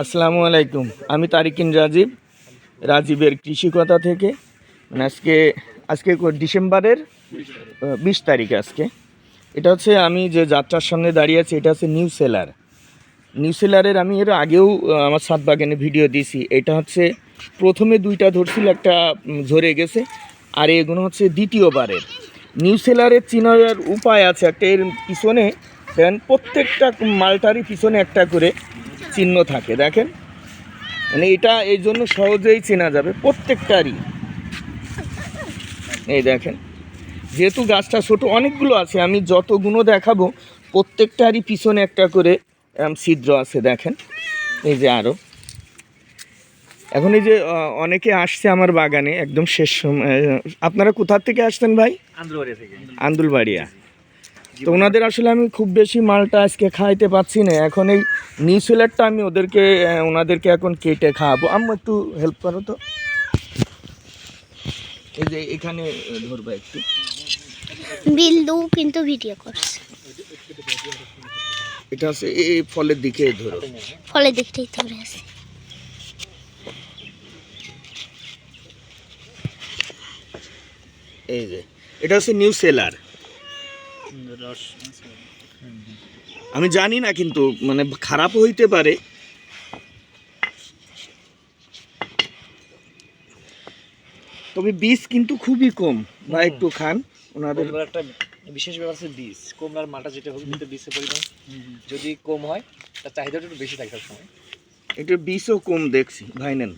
আসসালামু আলাইকুম। আমি তারিকিন রাজীব, রাজীবের কৃষিকতা থেকে। মানে আজকে আজকে ডিসেম্বরের বিশ তারিখ আজকে। এটা হচ্ছে আমি যে যাত্রার সামনে দাঁড়িয়ে আছি, এটা হচ্ছে নিউ সেলার। নিউ সেলারের আমি এর আগেও আমার সাত বাগানে ভিডিও দিয়েছি। এটা হচ্ছে প্রথমে দুইটা ধরছিল, একটা ঝরে গেছে, আর এগুলো হচ্ছে দ্বিতীয়বারের। নিউ সেলারের চিনার উপায় আছে একটা, এর পিছনে, দেখেন, প্রত্যেকটা মালটারই পিছনে একটা করে চিহ্ন থাকে দেখেন? মানে এটা এই জন্য সহজেই চেনা যাবে প্রত্যেকটারই। এই দেখেন যেহেতু গাছটা ছোট অনেকগুলো আছে আমি যতগুলো দেখাবো প্রত্যেকটারই পিছনে একটা করে ছিদ্র আছে দেখেন? এই যে আরও এখন এই যে অনেকে আসছে আমার বাগানে একদম শেষ সময় আপনারা কোথার থেকে আসছেন ভাই? আন্দোলনে থেকে। আন্দুলবাড়িয়া। তো ওনাদের আসলে আমি খুব বেশি মালটা আজকে খাইতে পাচ্ছি না। এখন এই নিউসিলারটা আমি ওদেরকে ওনাদেরকে এখন কেটে খাওয়াবো। আম্মু একটু হেল্প করো তো। এই যে এখানে ধরবা একটু। বিল্লু কিন্তু ভিডিও করছে। এটা হচ্ছে এই ফলের দিকে ধরো। ফলে দেখতেই ধরে আছে। এই যে এটা হচ্ছে নিউ সেলার। রস আমি জানি না কিন্তু মানে খারাপ হইতে পারে। তবে বীজ কিন্তু খুবই কম। বা একটু খান। ওনাদের একটা বিশেষ ব্যাপার আছে বীজ। কমলার মালটা যেটা হবে কিন্তু বীজের পরিমাণ যদি কম হয় তার চাহিদাটা একটু বেশি থাকে সময় এটা বীজও কম দেখছি। ভাই নেন।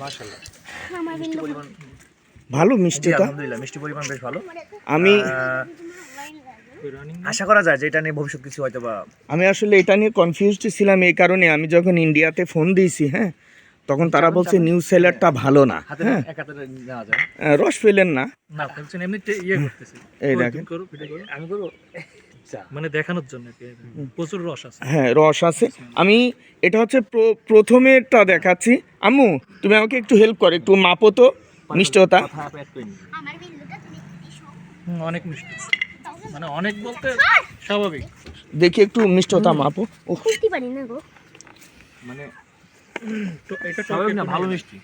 মাশাআল্লাহ। পরিমাণ ভালো মিষ্টিটা আলহামদুলিল্লাহ মিষ্টি পরিমাণ বেশ ভালো। আমি আশা করা যায় যে এটা নিয়ে ভবিষ্যৎ কিছু হয়তো বা আমি আসলে এটা নিয়ে কনফিউজড ছিলাম এই কারণে আমি যখন ইন্ডিয়াতে ফোন দিয়েছি হ্যাঁ তখন তারা বলছে নিউ সেলারটা ভালো না হ্যাঁ। রস পেলেন না। না বলছেন এমনিতে ইয়ে করতেছে। এই দেখেন। তুমি করো, ভিডিও করো। আমি করব? মানে দেখানোর জন্য প্রচুর রস আছে। হ্যাঁ রস আছে। আমি এটা হচ্ছে প্র- প্রথমেরটা দেখাচ্ছি। আম্মু তুমি আমাকে একটু হেল্প করো একটু মাপো তো। মিষ্টতা হুম, অনেক মিষ্টি। মানে অনেক বলতে স্বাভাবিক। দেখি একটু মিষ্টতা মাপো। ও খুলতে পারি না গো। মানে তো এটা স্বাভাবিক না ভালো মিষ্টি।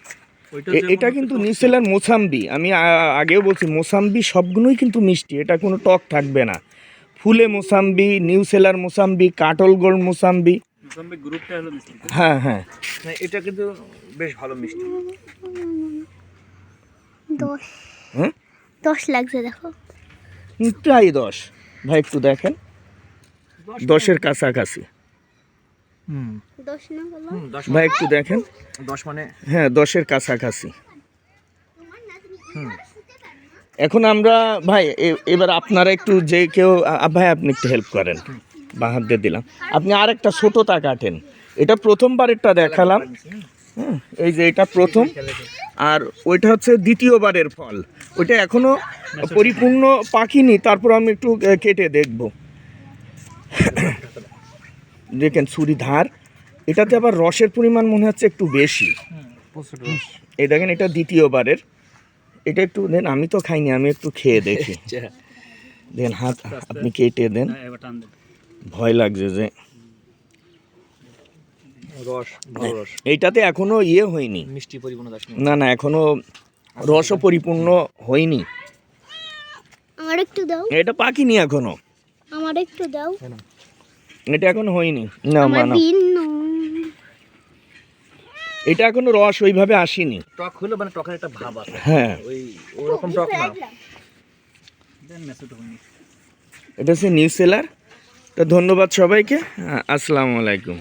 ওইটা এ- যে এটা কিন্তু নিউজিল্যান্ড মোসাম্বি। আমি আগেও বলছি মোসাম্বি সবগুলোই কিন্তু মিষ্টি। এটা কোনো টক থাকবে না। ফুলে মোসাম্বি নিউসেলার মোসাম্বি কাটল গোল্ড মোসাম্বি। গ্রুপটা হলো মিষ্টি হ্যাঁ হ্যাঁ। এটা কিন্তু বেশ ভালো মিষ্টি। দশ। হ্যাঁ দশ লাগছে দেখো। প্রায় দশ। ভাই একটু দেখেন। দশের কাছাকাছি। হুম। দশ না বলো? হুম, দশ ভাই একটু দেখেন। দশ মানে? হ্যাঁ দশের কাছাকাছি। এখন আমরা ভাই এবার আপনারা একটু যে কেউ ভাই আপনি একটু হেল্প করেন। বা হাত দিয়ে দিলাম। আপনি আর একটা ছোটোটা কাটেন। এটা প্রথমবার প্রথমবারেরটা দেখালাম। হুম, এই যে এটা প্রথম। আর ওইটা হচ্ছে দ্বিতীয়বারের ফল। ওইটা এখনও পরিপূর্ণ পাকিনি তারপর আমি একটু কেটে দেখব। দেখেন ছুরি ধার এটাতে আবার রসের পরিমাণ মনে হচ্ছে একটু বেশি। এই দেখেন এটা দ্বিতীয়বারের। এটা একটু দেন আমি তো খাইনি আমি একটু খেয়ে দেখি। দেন হাত আপনি কেটে দেন। হ্যাঁ, দেন। ভয় লাগছে যে রস ভালো রস। এইটাতে এখনও ইয়ে হয়নি। মিষ্টি পরিপূর্ণ না না এখনও রসও পরিপূর্ণ হয়নি। আমার একটু দাও। এটা পাকিনি এখনও। আমার একটু দাও। এটা এখনও হয়নি। না মানা। এটা এখনও রস ওইভাবে আসেনি। টক হলো মানে টকের একটা ভাব আছে। হ্যাঁ। ওই ওরকম টক না। এটা হচ্ছে নিউ সেলার তো ধন্যবাদ সবাইকে। আসসালামু আলাইকুম।